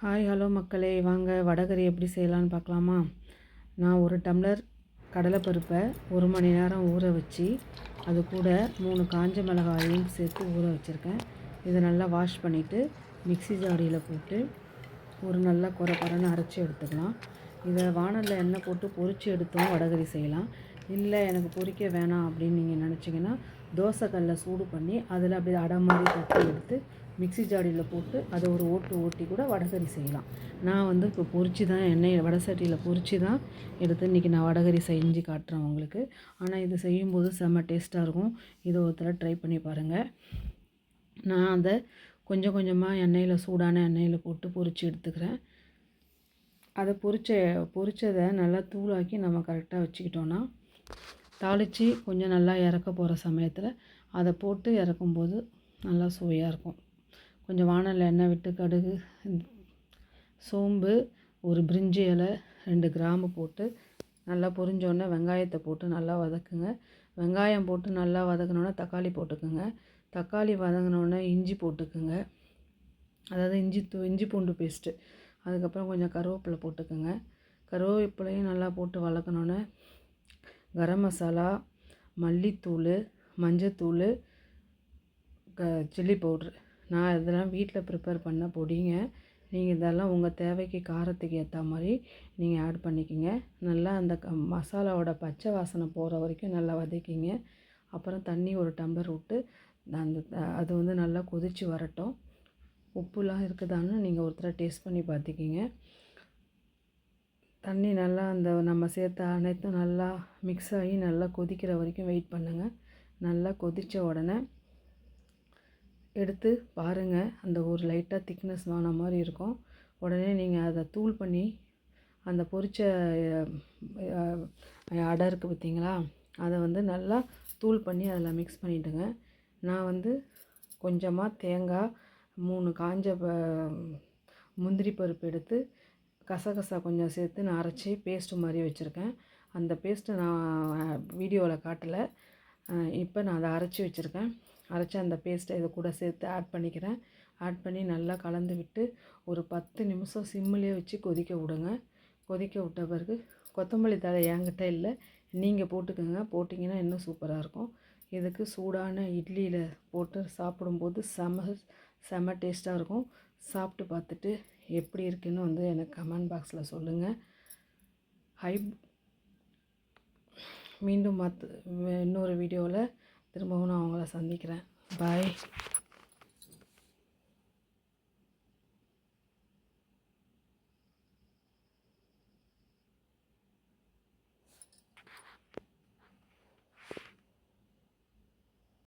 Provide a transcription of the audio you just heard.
Hi hello மக்களே. வாங்க வடகறி எப்படி செய்யலான்னு பார்க்கலாமா? நான் ஒரு டம்ளர் கடலைப்பருப்பை ஒரு மணி நேரம் ஊற வச்சு அது கூட மூணு காஞ்ச மிளகாயையும் சேர்த்து ஊற வச்சுருக்கேன். இதை நல்லா வாஷ் பண்ணிவிட்டு மிக்ஸி ஜாடியில் போட்டு ஒரு நல்லா குறை குறைன்னு அரைச்சி எடுத்துக்கலாம். இதை வானலில் எண்ணெய் போட்டு பொரித்து எடுத்தோம் வடகறி செய்யலாம். இல்லை எனக்கு பொறிக்க வேணாம் அப்படின்னு நீங்கள் நினச்சிங்கன்னா தோசைக்கல்லை சூடு பண்ணி அதில் அப்படியே அடை மாதிரி தட்டி எடுத்து மிக்ஸி ஜாடியில் போட்டு அதை ஒரு ஓட்டு ஓட்டி கூட வடகறி செய்யலாம். நான் வந்து இப்போ பொறிச்சு தான் எண்ணெய் வடை சட்டியில் பொரிச்சு தான் எடுத்து இன்றைக்கி நான் வடகறி செஞ்சு காட்டுறேன் உங்களுக்கு. ஆனால் இது செய்யும்போது செம்ம டேஸ்ட்டாக இருக்கும். இதை ஒருத்தர ட்ரை பண்ணி பாருங்கள் நான் அதை கொஞ்சம் கொஞ்சமாக எண்ணெயில் சூடான எண்ணெயில் போட்டு பொறிச்சு எடுத்துக்கிறேன். அதை பொறிச்ச பொறிச்சதை நல்லா தூளாக்கி நம்ம கரெக்டாக வச்சுக்கிட்டோன்னா தாளித்து கொஞ்சம் நல்லா இறக்க போகிற சமயத்தில் அதை போட்டு இறக்கும்போது நல்லா சுவையாக இருக்கும். கொஞ்சம் வானலில் எண்ணெய் விட்டு கடுகு சோம்பு ஒரு பிரிஞ்சி இலை ரெண்டு கிராம்பு போட்டு நல்லா பொரிஞ்சோடனே வெங்காயத்தை போட்டு நல்லா வதக்குங்க. வெங்காயம் போட்டு நல்லா வதக்கினோன்னே தக்காளி போட்டுக்குங்க. தக்காளி வதங்கினோடனே இஞ்சி போட்டுக்குங்க. அதாவது இஞ்சி தூ இஞ்சி பூண்டு பேஸ்ட்டு அதுக்கப்புறம் கொஞ்சம் கருவேப்பிலை போட்டுக்கோங்க. கருவேப்பிலையும் நல்லா போட்டு வளர்க்கணுன்னே கரம் மசாலா மல்லித்தூள் மஞ்சத்தூள் க சில்லி பவுட்ரு நான் இதெல்லாம் வீட்டில் ப்ரிப்பேர் பண்ண பொடிங்க. நீங்கள் இதெல்லாம் உங்கள் தேவைக்கு காரத்துக்கு ஏற்ற மாதிரி நீங்கள் ஆட் பண்ணிக்கிங்க. நல்லா அந்த க மசாலாவோட பச்சை வாசனை போகிற வரைக்கும் நல்லா வதக்கிங்க. அப்புறம் தண்ணி ஒரு டம்ளர் விட்டு அந்த அது வந்து நல்லா கொதித்து வரட்டும். உப்புலாம் இருக்குதான்னு நீங்கள் ஒருத்தர டேஸ்ட் பண்ணி பார்த்துக்கிங்க. தண்ணி நல்லா அந்த நம்ம சேர்த்த அனைத்தும் நல்லா மிக்ஸ் ஆகி நல்லா கொதிக்கிற வரைக்கும் வெயிட் பண்ணுங்கள் நல்லா கொதித்த உடனே எடுத்து பாருங்கள் அந்த ஒரு லைட்டாக திக்னஸ் வாங்கின மாதிரி இருக்கும். உடனே நீங்கள் அதை தூள் பண்ணி அந்த பொரிச்ச அடை இருக்குது பார்த்தீங்களா? அதை வந்து நல்லா தூள் பண்ணி அதில் மிக்ஸ் பண்ணிவிடுங்க நான் வந்து கொஞ்சமாக தேங்காய் மூணு காஞ்ச முந்திரி பருப்பு எடுத்து கசகசா கொஞ்சம் சேர்த்து நான் அரைச்சி பேஸ்ட்டு மாதிரி வச்சுருக்கேன். அந்த பேஸ்ட்டு நான் வீடியோவில் காட்டலை. இப்போ நான் அதை அரைச்சி வச்சுருக்கேன். அரைச்சி அந்த பேஸ்ட்டை இதை கூட சேர்த்து ஆட் பண்ணிக்கிறேன். ஆட் பண்ணி நல்லா கலந்து விட்டு ஒரு பத்து நிமிஷம் சிம்மிலே வச்சு கொதிக்க விடுங்க. கொதிக்க விட்ட பிறகு கொத்தமல்லி தழை என்கிட்ட இல்லை. நீங்கள் போட்டுக்கோங்க. போட்டிங்கன்னா இன்னும் சூப்பராக இருக்கும். இதுக்கு சூடான இட்லியில் போட்டு சாப்பிடும்போது செம செம டேஸ்ட்டாக இருக்கும். சாப்பிட்டு பார்த்துட்டு எப்படி இருக்குன்னு வந்து எனக்கு கமெண்ட் பாக்ஸில் சொல்லுங்கள் ஹை மீண்டும் மற்ற இன்னொரு வீடியோவில் திரும்பவும் நான் அவங்கள சந்திக்கிறேன். பாய்